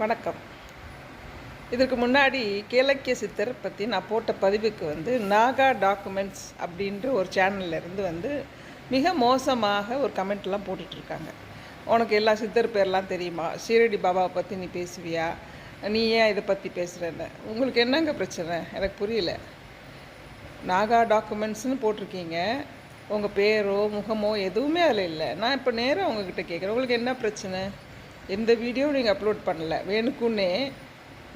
வணக்கம். இதற்கு முன்னாடி கேலக்கிய சித்தர் பற்றி நான் போட்ட பதிவுக்கு வந்து நாகா டாக்குமெண்ட்ஸ் அப்படின்ற ஒரு சேனல்லேருந்து வந்து மிக மோசமாக ஒரு கமெண்ட்லாம் போட்டுட்ருக்காங்க. உனக்கு எல்லா சித்தர் பேர்லாம் தெரியுமா? ஷீரடி பாபாவை பற்றி நீ பேசுவியா? நீ ஏன் இதை பற்றி பேசுகிறேன்னு உங்களுக்கு என்னங்க பிரச்சனை? எனக்கு புரியல. நாகா டாக்குமெண்ட்ஸ்னு போட்டிருக்கீங்க. உங்கள் பேரோ முகமோ எதுவுமே அதில் இல்லை. நான் இப்போ நேராக உங்ககிட்ட கேட்குறேன் உங்களுக்கு என்ன பிரச்சனை? எந்த வீடியோ நீங்கள் அப்லோட் பண்ணல. வேணுக்குன்னே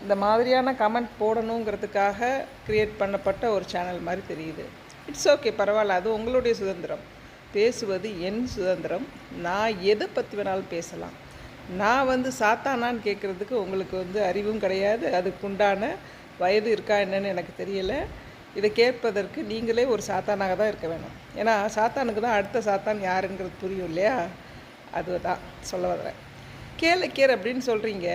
இந்த மாதிரியான கமெண்ட் போடணுங்கிறதுக்காக க்ரியேட் பண்ணப்பட்ட ஒரு சேனல் மாதிரி தெரியுது. இட்ஸ் ஓகே பரவாயில்ல அது உங்களுடைய சுதந்திரம். பேசுவது என் சுதந்திரம். நான் எதை பற்றி வேணாலும் பேசலாம். நான் வந்து சாத்தானான்னு கேட்குறதுக்கு உங்களுக்கு வந்து அறிவும் கிடையாது. அதுக்குண்டான வயது இருக்கா என்னன்னு எனக்கு தெரியலை. இதை கேட்பதற்கு நீங்களே ஒரு சாத்தானாக தான் இருக்க வேணும். ஏன்னா சாத்தானுக்கு தான் அடுத்த சாத்தான் யாருங்கிறது புரியும் இல்லையா? அதுதான் சொல்ல வரேன் கேளக்கியர் அப்படின்னு சொல்கிறீங்க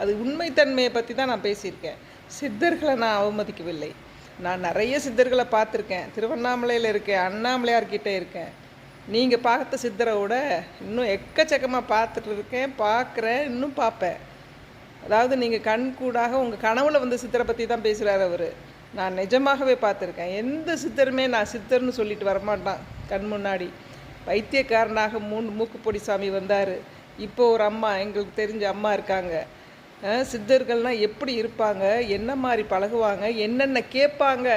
அது உண்மைத்தன்மையை பற்றி தான் நான் பேசியிருக்கேன். சித்தர்களை நான் அவமதிக்கவில்லை. நான் நிறைய சித்தர்களை பார்த்துருக்கேன். திருவண்ணாமலையில் இருக்கேன் அண்ணாமலையார்கிட்ட இருக்கேன். நீங்கள் பார்த்த சித்தரை விட இன்னும் எக்கச்சக்கமாக பார்த்துட்டு இருக்கேன் பார்க்குறேன் இன்னும் பார்ப்பேன். அதாவது நீங்கள் கண் கூடாக உங்கள் கனவுல வந்து சித்தரை பற்றி தான் பேசுகிறார் அவர். நான் நிஜமாகவே பார்த்துருக்கேன். எந்த சித்தருமே நான் சித்தர்னு சொல்லிட்டு வரமாட்டான் கண் முன்னாடி. வைத்தியக்காரனாக மூணு மூக்குப்பொடி சாமி வந்தார். இப்போ ஒரு அம்மா எங்களுக்கு தெரிஞ்ச அம்மா இருக்காங்க. சித்தர்கள்னால் எப்படி இருப்பாங்க? என்ன மாதிரி பழகுவாங்க? என்னென்ன கேட்பாங்க?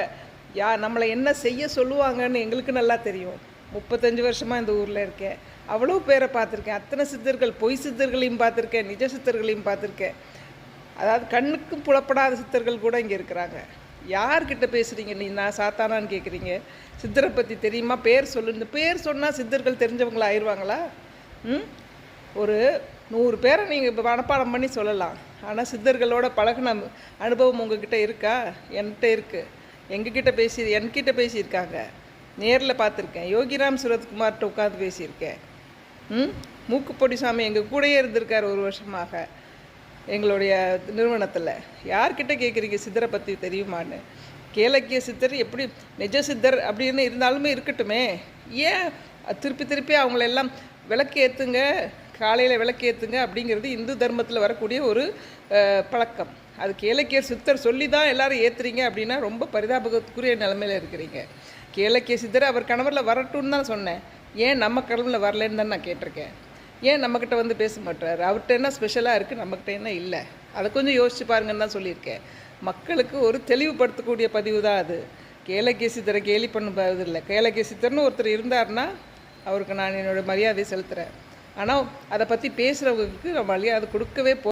யா நம்மளை என்ன செய்ய சொல்லுவாங்கன்னு எங்களுக்கு நல்லா தெரியும். முப்பத்தஞ்சு வருஷமாக இந்த ஊரில் இருக்கேன். அவ்வளோ பேரை பார்த்துருக்கேன். அத்தனை சித்தர்கள் பொய் சித்தர்களையும் பார்த்துருக்கேன். நிஜ சித்தர்களையும் பார்த்துருக்கேன். அதாவது கண்ணுக்கும் புலப்படாத சித்தர்கள் கூட இங்கே இருக்கிறாங்க. யார்கிட்ட பேசுகிறீங்க நீ நான் சாத்தானான்னு கேட்குறீங்க சித்தரை பற்றி தெரியுமா? பேர் சொல்லு. இந்த பேர் சொன்னால் சித்தர்கள் தெரிஞ்சவங்களா ஆயிடுவாங்களா ம்? ஒரு நூறு பேரை நீங்கள் இப்போ மனப்பாடம் பண்ணி சொல்லலாம். ஆனால் சித்தர்களோட பழகுன அனுபவம் உங்ககிட்ட இருக்கா? என்கிட்ட இருக்குது எங்ககிட்ட பேசி என்கிட்ட பேசியிருக்காங்க. நேரில் பார்த்துருக்கேன். யோகிராம் சுரத்குமார்கிட்ட உட்காந்து பேசியிருக்கேன். ம்? மூக்குப்பொடி சாமி எங்கள் கூடயே இருந்திருக்கார் ஒரு வருஷமாக எங்களுடைய நிறுவனத்தில். யார்கிட்ட கேட்குறீங்க சித்தரை பற்றி தெரியுமான்னு? கேலக்கிய சித்தர் எப்படி நிஜ சித்தர் அப்படின்னு இருந்தாலுமே இருக்கட்டுமே. ஏன் திருப்பி திருப்பி அவங்களெல்லாம் விளக்கு ஏற்றுங்க காலையில் விளக்கேற்றுங்க அப்படிங்கிறது இந்து தர்மத்தில் வரக்கூடிய ஒரு பழக்கம். அது கேளக்கியர் சித்தர் சொல்லி தான் எல்லாரும் ஏற்றுறீங்க அப்படின்னா ரொம்ப பரிதாபத்துக்குரிய நிலமையில இருக்கிறீங்க. கேளக்கிய சித்தர் அவர் கணவரில் வரட்டும்னு தான் சொன்னேன். ஏன் நம்ம கனவில் வரலன்னு தான் நான் கேட்டிருக்கேன். ஏன் நம்மக்கிட்ட வந்து பேச மாட்டார் அவர்கிட்ட என்ன ஸ்பெஷலாக இருக்குது நம்மக்கிட்ட என்ன இல்லை? அதை கொஞ்சம் யோசிச்சு பாருங்கன்னு தான் சொல்லியிருக்கேன். மக்களுக்கு ஒரு தெளிவுபடுத்தக்கூடிய பதிவு தான் அது. கேளக்கிய சித்தரை கேலி பண்ண இல்லை கேளக்கிய சித்தர்னு ஒருத்தர் இருந்தாருன்னா அவருக்கு நான் என்னோட மரியாதை செலுத்துகிறேன் ஆனால் அதை பற்றி பேசுகிறவங்களுக்கு நம்ம மரியாதை கொடுக்கவே போ